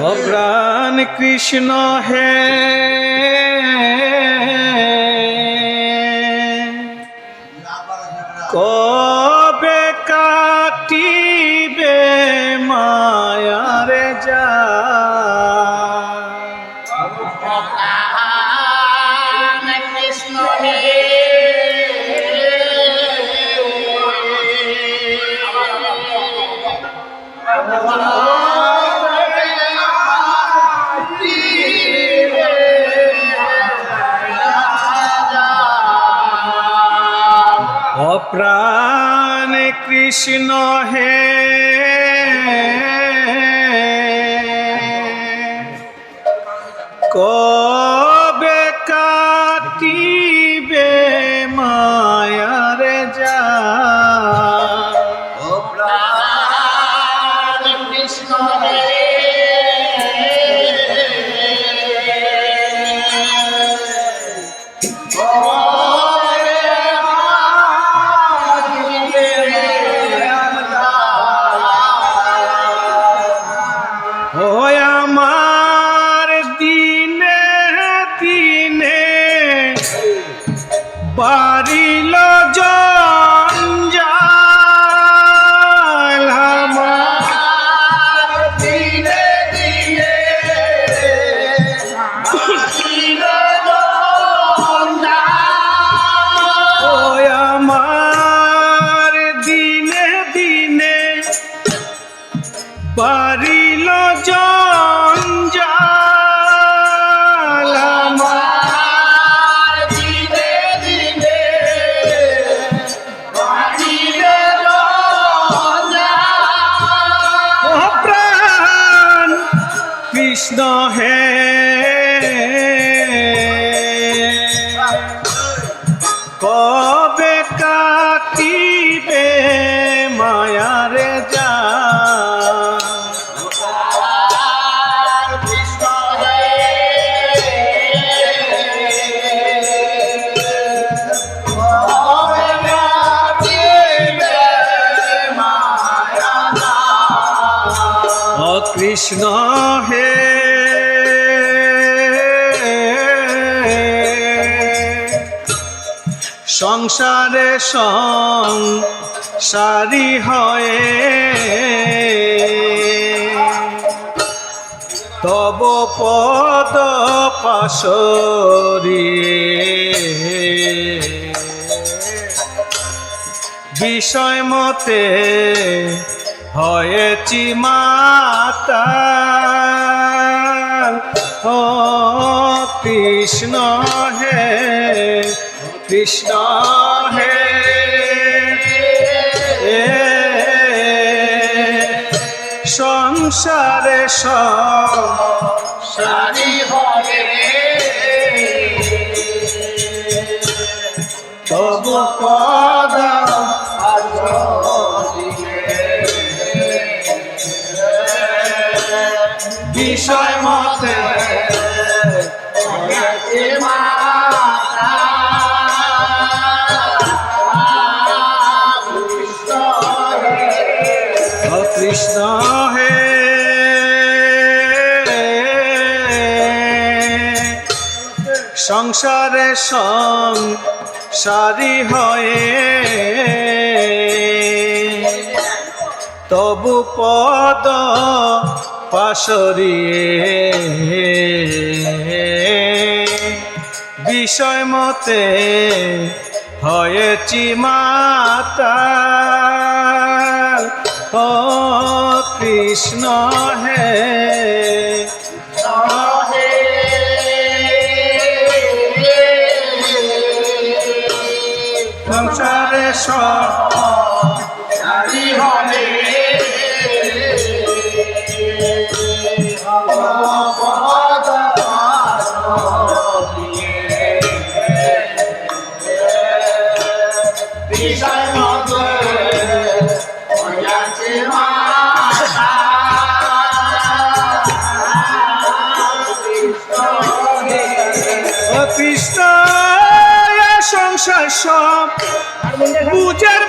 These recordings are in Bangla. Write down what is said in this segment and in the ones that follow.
ও প্রাণ কৃষ্ণ হে প্রাণ কৃষ্ণ হে কবে কৃষ্ণ হে। কবে কাটিবে মায়ারে যা? কৃষ্ণ হে সংসারে সংসারী হয়ে। তব পদ পাশরিয়ে বিষয় মতে হয়েছি মাতা। ও কৃষ্ণ হে কৃষ্ণ হে। সংসারে সারি সংসারে সংসারী হয়ে। তবু পদ পাশরিয়ে। বিষয় মতে হয়েছি মাতা ও কৃষ্ণ হে সংসারে সব নারী বিষয় সংসার সব পূজার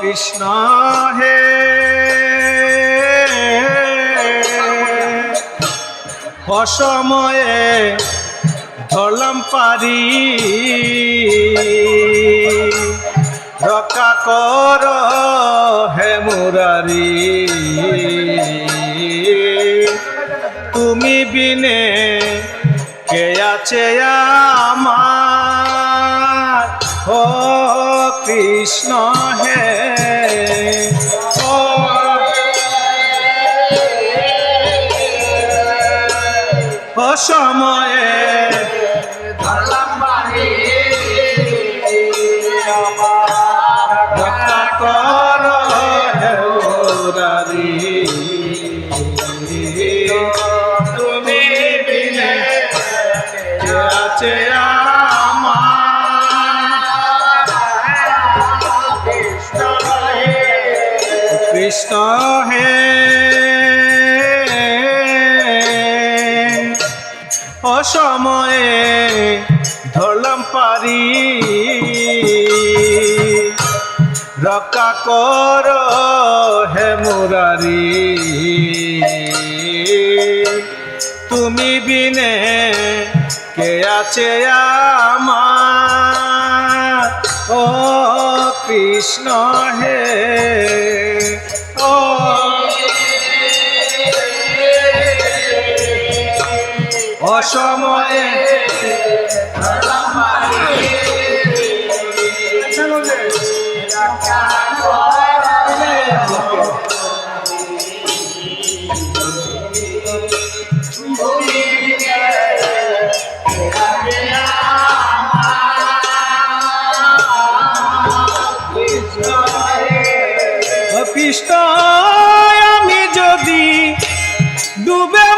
কৃষ্ণ হে। অসময়ে ধরলাম পারি। রক্ষা কর হে মুরারি। তুমি বিনে কে আছে আমার? অসময়ে পারি। রক্ষা কর হে মুরারি। তুমি বিনে কে আছে আমার? ও কৃষ্ণ হে, ও অসময়ে কৃষ্ণ আমি যদি ডুবে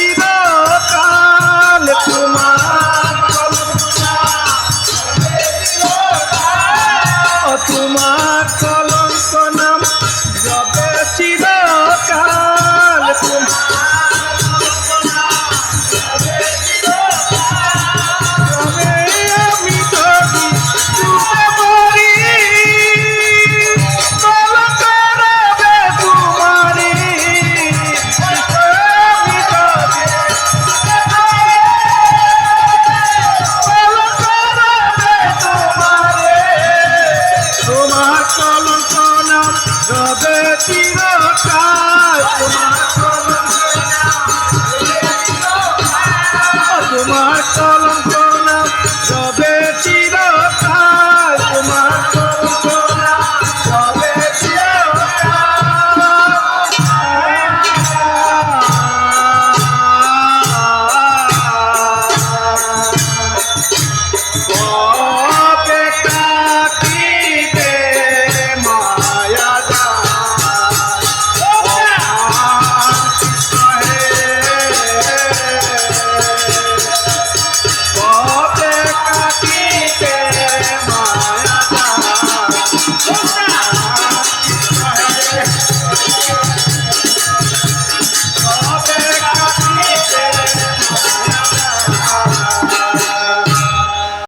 চিরকাল তোমার কাল